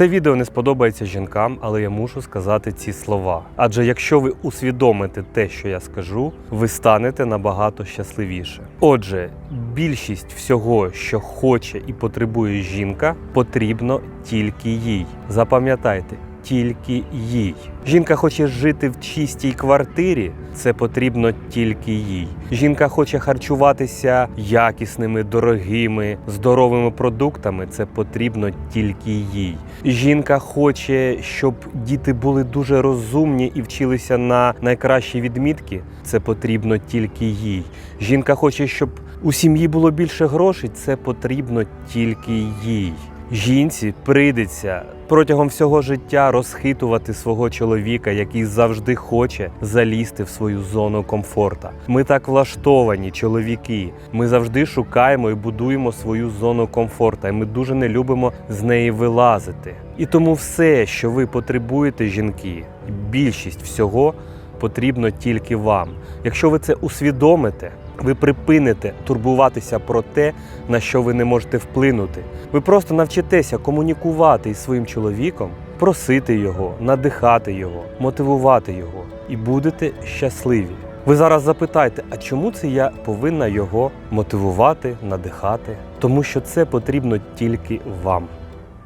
Це відео не сподобається жінкам, але я мушу сказати ці слова. Адже якщо ви усвідомите те, що я скажу, ви станете набагато щасливіше. Отже, більшість всього, що хоче і потребує жінка, потрібно тільки їй. Запам'ятайте. Тільки їй. Жінка хоче жити в чистій квартирі, це потрібно тільки їй. Жінка хоче харчуватися якісними, дорогими, здоровими продуктами, це потрібно тільки їй. Жінка хоче, щоб діти були дуже розумні і вчилися на найкращі відмітки, це потрібно тільки їй. Жінка хоче, щоб у сім'ї було більше грошей, це потрібно тільки їй. Жінці прийдеться протягом всього життя розхитувати свого чоловіка, який завжди хоче залізти в свою зону комфорта. Ми так влаштовані, чоловіки. Ми завжди шукаємо і будуємо свою зону комфорта, і ми дуже не любимо з неї вилазити. І тому все, що ви потребуєте, жінки, більшість всього потрібно тільки вам. Якщо ви це усвідомите, ви припините турбуватися про те, на що ви не можете вплинути. Ви просто навчитеся комунікувати із своїм чоловіком, просити його, надихати його, мотивувати його і будете щасливі. Ви зараз запитаєте, а чому це я повинна його мотивувати, надихати? Тому що це потрібно тільки вам.